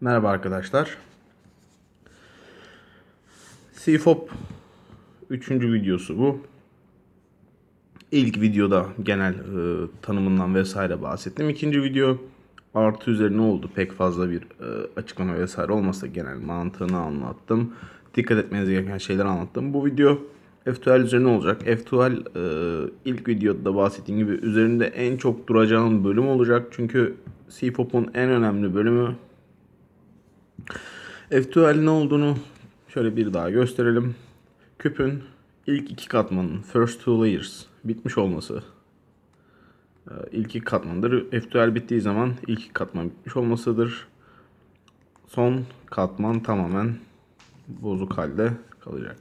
Merhaba arkadaşlar. CFOP 3. videosu bu. İlk videoda genel e, tanımından vesaire bahsettim. İkinci video artı üzerine oldu. Pek fazla bir e, açıklama vesaire olmasa genel mantığını anlattım. Dikkat etmeniz gereken şeyler anlattım. Bu video F2L üzerine olacak. F2L e, ilk videoda da bahsettiğim gibi üzerinde en çok duracağım bölüm olacak. Çünkü CFOP'un en önemli bölümü F2L ne olduğunu şöyle bir daha gösterelim. Küpün ilk iki katmanın first two layers bitmiş olması e, ilk iki katmandır. F2L bittiği zaman ilk iki katman bitmiş olmasıdır. Son katman tamamen bozuk halde kalacak.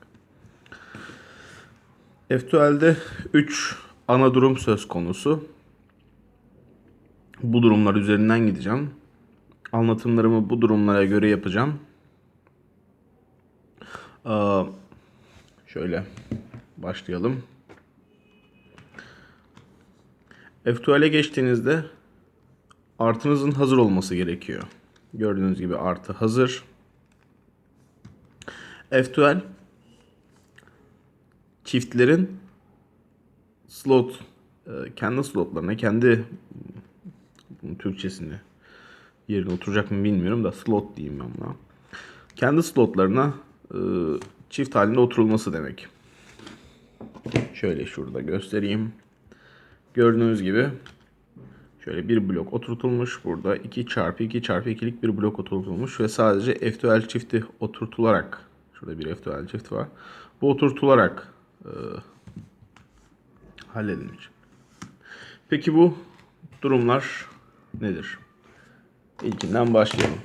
F2L'de 3 ana durum söz konusu. Bu durumlar üzerinden gideceğim. Anlatımlarımı bu durumlara göre yapacağım. Şöyle başlayalım. F2L'e geçtiğinizde artınızın hazır olması gerekiyor. Gördüğünüz gibi artı hazır. F2L çiftlerin slot e, kendi slotlarına kendi bunun Türkçesini yerine oturacak mı bilmiyorum da slot diyeyim ben buna. Kendi slotlarına çift halinde oturulması demek. Şöyle şurada göstereyim. Gördüğünüz gibi şöyle bir blok oturtulmuş. Burada 2 çarpı 2 çarpı 2'lik bir blok oturtulmuş ve sadece F2L çifti oturtularak şurada bir F2L çift var. Bu oturtularak e, halledilmiş. Peki bu durumlar nedir? İlkinden başlayalım.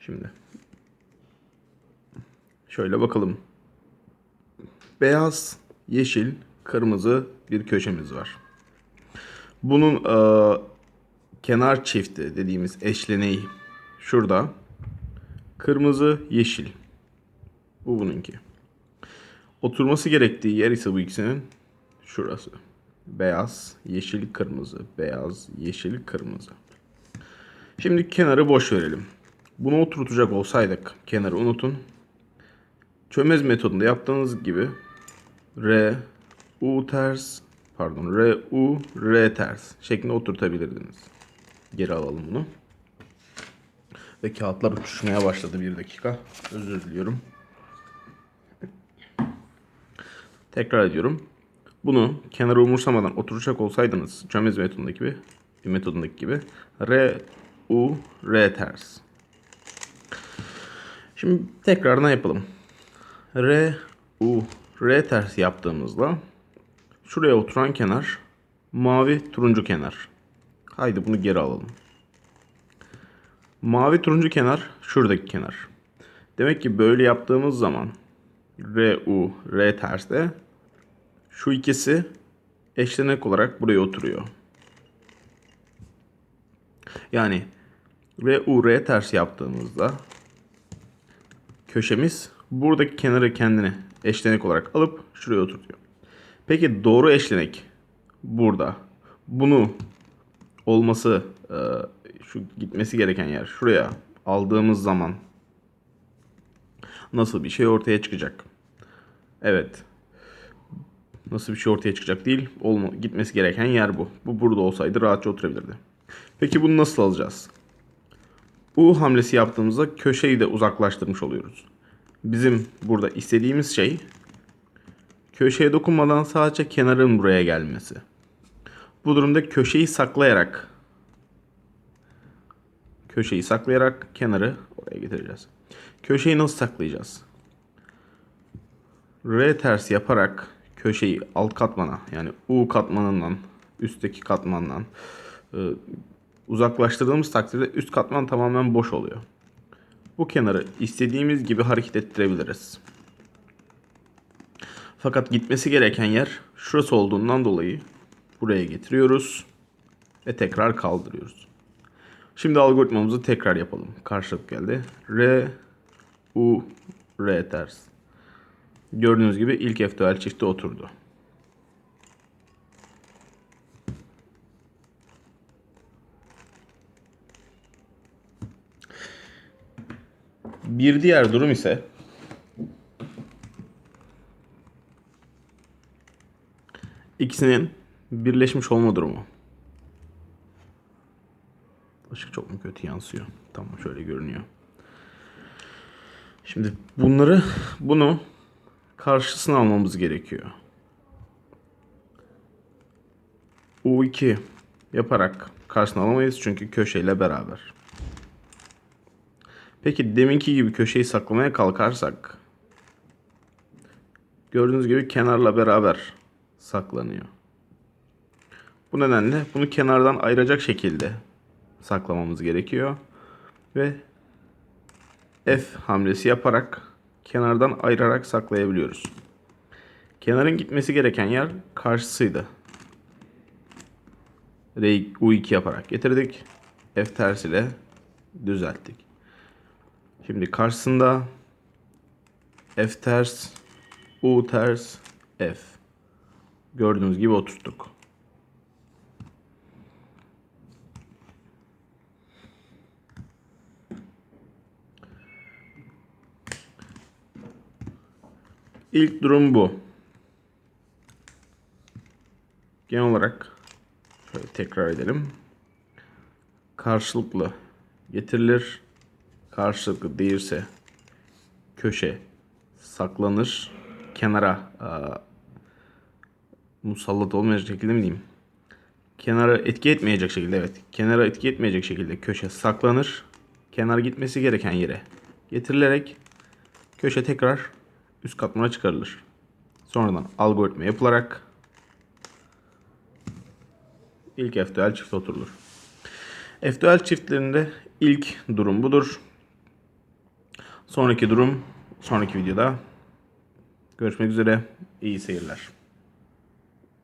Şimdi şöyle bakalım. Beyaz, yeşil, kırmızı bir köşemiz var. Bunun e, kenar çifti dediğimiz eşleneği şurada. Kırmızı, yeşil. Bu bununki. Oturması gerektiği yer ise bu ikisinin şurası. Beyaz, yeşil, kırmızı. Beyaz, yeşil, kırmızı. Şimdi kenarı boş verelim. Bunu oturtacak olsaydık kenarı unutun. Çömez metodunda yaptığınız gibi R, U ters, pardon R, U, R ters şeklinde oturtabilirdiniz. Geri alalım bunu. Ve kağıtlar uçuşmaya başladı bir dakika. Özür diliyorum. Tekrar ediyorum. Bunu kenara umursamadan oturacak olsaydınız çömez metodundaki gibi, metodundaki gibi R, U, R ters. Şimdi tekrardan yapalım. R, U, R ters yaptığımızda şuraya oturan kenar mavi turuncu kenar. Haydi bunu geri alalım. Mavi turuncu kenar şuradaki kenar. Demek ki böyle yaptığımız zaman R, U, R terste şu ikisi eşlenek olarak buraya oturuyor. Yani R, U, R ters yaptığımızda köşemiz buradaki kenarı kendine eşlenek olarak alıp şuraya oturtuyor. Peki doğru eşlenek burada. Bunu olması e, şu gitmesi gereken yer şuraya aldığımız zaman nasıl bir şey ortaya çıkacak? Evet. Nasıl bir şey ortaya çıkacak değil. Olma, gitmesi gereken yer bu. Bu burada olsaydı rahatça oturabilirdi. Peki bunu nasıl alacağız? U hamlesi yaptığımızda köşeyi de uzaklaştırmış oluyoruz. Bizim burada istediğimiz şey köşeye dokunmadan sadece kenarın buraya gelmesi. Bu durumda köşeyi saklayarak köşeyi saklayarak kenarı oraya getireceğiz. Köşeyi nasıl saklayacağız? R ters yaparak köşeyi alt katmana yani U katmanından üstteki katmandan e, uzaklaştırdığımız takdirde üst katman tamamen boş oluyor. Bu kenarı istediğimiz gibi hareket ettirebiliriz. Fakat gitmesi gereken yer şurası olduğundan dolayı buraya getiriyoruz ve tekrar kaldırıyoruz. Şimdi algoritmamızı tekrar yapalım. Karşılık geldi. R, U, R ters. Gördüğünüz gibi ilk F2L çifti oturdu. Bir diğer durum ise ikisinin birleşmiş olma durumu. Işık çok mu kötü yansıyor? Tamam şöyle görünüyor. Şimdi bunları bunu karşısına almamız gerekiyor. U2 yaparak karşısına alamayız çünkü köşeyle beraber. Peki deminki gibi köşeyi saklamaya kalkarsak gördüğünüz gibi kenarla beraber saklanıyor. Bu nedenle bunu kenardan ayıracak şekilde saklamamız gerekiyor ve F hamlesi yaparak kenardan ayırarak saklayabiliyoruz. Kenarın gitmesi gereken yer karşısıydı. R U2 yaparak getirdik. F ters ile düzelttik. Şimdi karşısında F ters, U ters, F. Gördüğünüz gibi oturttuk. İlk durum bu. Genel olarak şöyle tekrar edelim. Karşılıklı getirilir. Karşılıklı değilse köşe saklanır. Kenara aa, musallat olmayacak şekilde mi diyeyim? Kenara etki etmeyecek şekilde evet. Kenara etki etmeyecek şekilde köşe saklanır. Kenar gitmesi gereken yere getirilerek köşe tekrar üst katmana çıkarılır. Sonradan algoritma yapılarak ilk F-dual çift oturulur. F-dual çiftlerinde ilk durum budur. Sonraki durum sonraki videoda görüşmek üzere. İyi seyirler.